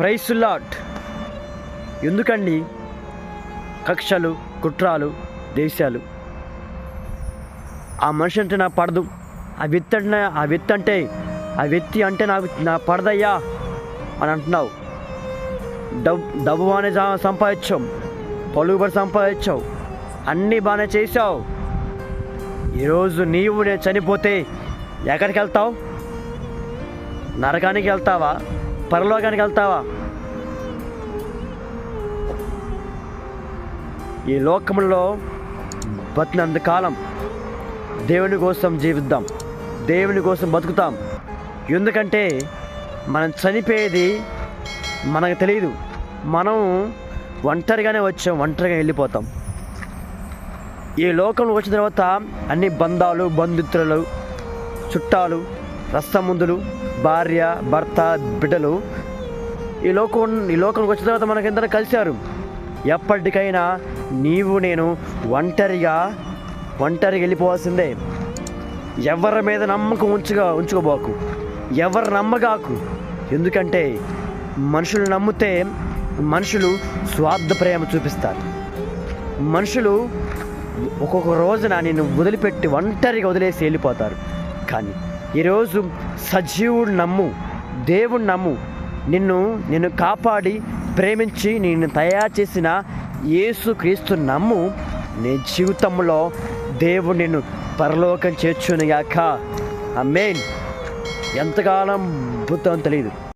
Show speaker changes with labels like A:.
A: Price lot ఎందుకండి? కక్షలు కుట్రాలు దేశాలు. ఆ మనిషి అంటే నాకు పడదు. ఆ వ్యక్తి అంటే ఆ వ్యక్తి అంటే ఆ వ్యక్తి అంటే నాకు నా పడదయ్యా అని అంటున్నావు. డబ్బు డబ్బు బాగానే సా- సంపాదించావు. పడి సంపాదించావు. అన్నీ బాగానే చేసావు ఈరోజు నీవు నేను చనిపోతే ఎక్కడికి వెళ్తావు? నరకానికి వెళ్తావా? పరలోకానికి వెళ్తావా? ఈ లోకంలో బతినంత కాలం దేవుని కోసం జీవిద్దాం దేవుని కోసం బతుకుతాం. ఎందుకంటే మనం చనిపోయేది మనకు తెలియదు మనం ఒంటరిగానే వచ్చాం ఒంటరిగా వెళ్ళిపోతాం. ఈ లోకంలో వచ్చిన తర్వాత అన్ని బంధాలు బంధుత్రులు చుట్టాలు రస్తముందులు భార్య భర్త బిడ్డలు ఈ లోకం ఈ లోకంకి వచ్చిన తర్వాత మనకిందరూ కలిశారు. ఎప్పటికైనా నీవు నేను ఒంటరిగా ఒంటరిగా వెళ్ళిపోవాల్సిందే. ఎవరి మీద నమ్మకం ఉంచుగా ఉంచుకోబోకు. ఎవరు నమ్మగాకు. ఎందుకంటే మనుషులు నమ్మితే మనుషులు స్వార్థ ప్రేమ చూపిస్తారు. మనుషులు ఒక్కొక్క రోజున నిన్ను వదిలిపెట్టి ఒంటరిగా వదిలేసి వెళ్ళిపోతారు. కానీ ఈరోజు సజీవుడు నమ్ము దేవుడు నమ్ము నిన్ను నిన్ను కాపాడి ప్రేమించి నిన్ను తయారు చేసిన యేసు క్రీస్తు నమ్ము నీ జీవితంలో దేవుడు నిన్ను పరలోకం చేర్చునుగాక. ఆ మెయిన్ ఎంతకాలం బుద్ధం తెలియదు.